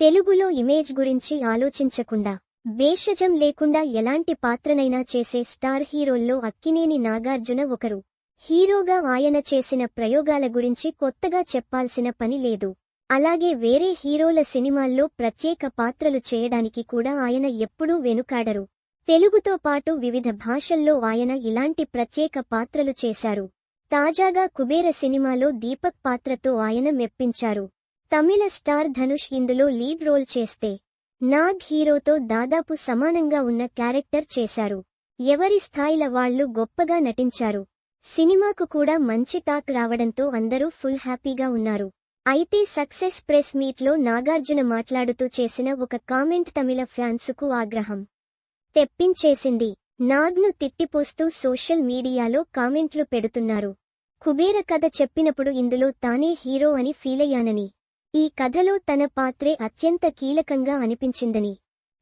తెలుగులో ఇమేజ్ గురించి ఆలోచించకుండా భేషజం లేకుండా ఎలాంటి పాత్రనైనా చేసే స్టార్ హీరోల్లో అక్కినేని నాగార్జున ఒకరు. హీరోగా ఆయన చేసిన ప్రయోగాల గురించి కొత్తగా చెప్పాల్సిన పని లేదు. అలాగే వేరే హీరోల సినిమాల్లో ప్రత్యేక పాత్రలు చేయడానికి కూడా ఆయన ఎప్పుడూ వెనుకాడరు. తెలుగుతో పాటు వివిధ భాషల్లో ఆయన ఇలాంటి ప్రత్యేక పాత్రలు చేశారు. తాజాగా కుబేర సినిమాలో దీపక్ పాత్రతో ఆయన మెప్పించారు. తమిళ స్టార్ ధనుష్ ఇందులో లీడ్ రోల్ చేస్తే నాగ్ హీరోతో దాదాపు సమానంగా ఉన్న క్యారెక్టర్ చేశారు. ఎవరి స్థాయిల వాళ్ళు గొప్పగా నటించారు. సినిమాకు కూడా మంచి టాక్ రావడంతో అందరూ ఫుల్ హ్యాపీగా ఉన్నారు. అయితే సక్సెస్ ప్రెస్ మీట్లో నాగార్జున మాట్లాడుతూ చేసిన ఒక కామెంట్ తమిళ ఫ్యాన్సుకు ఆగ్రహం తెప్పించేసింది. నాగ్ను తిట్టిపోస్తూ సోషల్ మీడియాలో కామెంట్లు పెడుతున్నారు. కుబేర కథ చెప్పినప్పుడు ఇందులో తానే హీరో అని ఫీలయ్యానని ఈ కథలో తన పాత్రే అత్యంత కీలకంగా అనిపించిందని.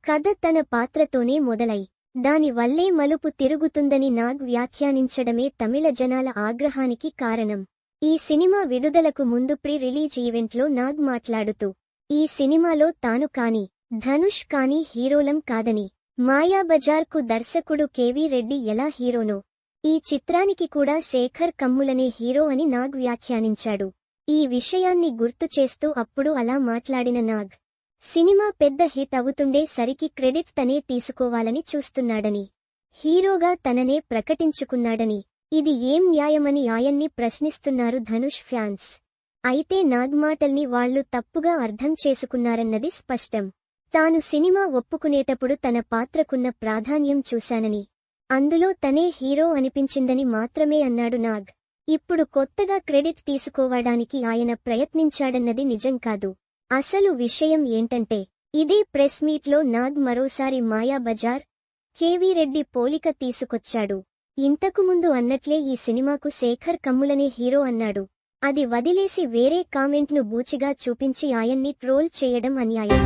కథ తన పాత్రతోనే మొదలై దాని వల్లే మలుపు తిరుగుతుందని నాగ్ వ్యాఖ్యానించడమే తమిళ జనాల ఆగ్రహానికి కారణం. ఈ సినిమా విడుదలకు ముందు ప్రీ రిలీజ్ ఈవెంట్లో నాగ్ మాట్లాడుతూ ఈ సినిమాలో తాను కాని ధనుష్ కాని హీరోలం కాదని మాయాబజార్కు దర్శకుడు కేవీ రెడ్డి ఎలా హీరోనో ఈ చిత్రానికి కూడా శేఖర్ కమ్ములనే హీరో అని నాగ్ వ్యాఖ్యానించాడు. ఈ విషయాన్ని గుర్తు చేస్తూ అప్పుడు అలా మాట్లాడిన నాగ్. సినిమా పెద్ద హిట్ అవుతుండే సరికి క్రెడిట్ తనే తీసుకోవాలని చూస్తున్నాడని. హీరోగా తననే ప్రకటించుకున్నాడని. ఇది ఏం న్యాయమని ఆయన్ని ప్రశ్నిస్తున్నారు ధనుష్ ఫ్యాన్స్. అయితే నాగ్ మాటల్ని వాళ్ళు తప్పుగా అర్థం చేసుకున్నారన్నది స్పష్టం. తాను సినిమా ఒప్పుకునేటప్పుడు తన పాత్రకున్న ప్రాధాన్యం చూశానని. అందులో తనే హీరో అనిపించిందని మాత్రమే అన్నాడు నాగ్. ఇప్పుడు కొత్తగా క్రెడిట్ తీసుకోవడానికి ఆయన ప్రయత్నించాడన్నది నిజం కాదు. అసలు విషయం ఏంటంటే ఇదే ప్రెస్ మీట్లో నాగ్ మరోసారి మాయాబజార్ కేవీ రెడ్డి పోలిక తీసుకొచ్చాడు. ఇంతకుముందు అన్నట్లే ఈ సినిమాకు శేఖర్ కమ్ములనే హీరో అన్నాడు. అది వదిలేసి వేరే కామెంట్ను బూచిగా చూపించి ఆయన్ని ట్రోల్ చేయడం అన్యాయం.